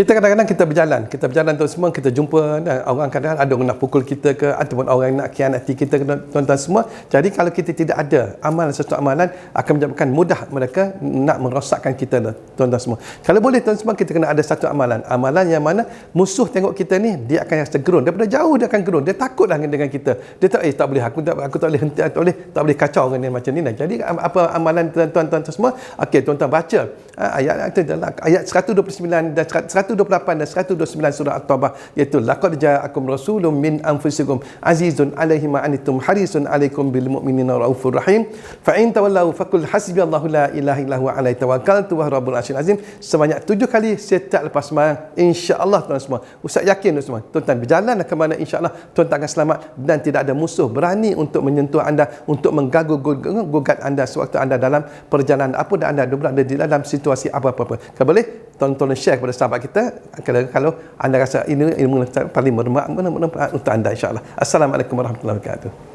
Kita kadang-kadang kita berjalan, kita berjalan tu semua kita jumpa eh, orang kadang ada orang nak pukul kita ke ataupun orang nak khianati kita tuan-tuan semua. Jadi kalau kita tidak ada amalan sesuatu amalan akan menyebabkan mudah mereka nak merosakkan kita tuan-tuan semua. Kalau boleh tuan semua kita kena ada satu amalan. Amalan yang mana musuh tengok kita ni dia akan rasa gerun. Daripada jauh dia akan gerun. Dia takutlah dengan kita. Dia tak eh tak boleh aku tak aku tak boleh henti tak boleh tak boleh kacau dengan dia macam ni. Jadi apa amalan tuan-tuan semua? Okey tuan-tuan baca ha, ayat ayat 129 dan 128 dan 129 surah At-Taubah iaitu laqad ja'akum rasulun min anfusikum azizun 'alaihi ma anittum harisun 'alaikum bil mu'minina raufur rahim. Fa in tawallau faqul hasbiyallahu la ilaha illa huwa 'alaihi tawakkaltu wa rabbul arsyil azim. Sebanyak tujuh kali setiap lepas sembahyang insya-Allah tuan semua. Ustaz yakin tuan semua? Tuan-tuan berjalan ke mana insya-Allah tuan-tuan akan selamat dan tidak ada musuh berani untuk menyentuh anda untuk mengganggu gugat anda sewaktu anda dalam perjalanan. Apa dan anda berada di dalam situasi apa-apa. Kalau boleh, tonton share kepada sahabat kita kalau, kalau anda rasa ini ilmu paling bermanfaat untuk anda insya-Allah. Assalamualaikum warahmatullahi wabarakatuh.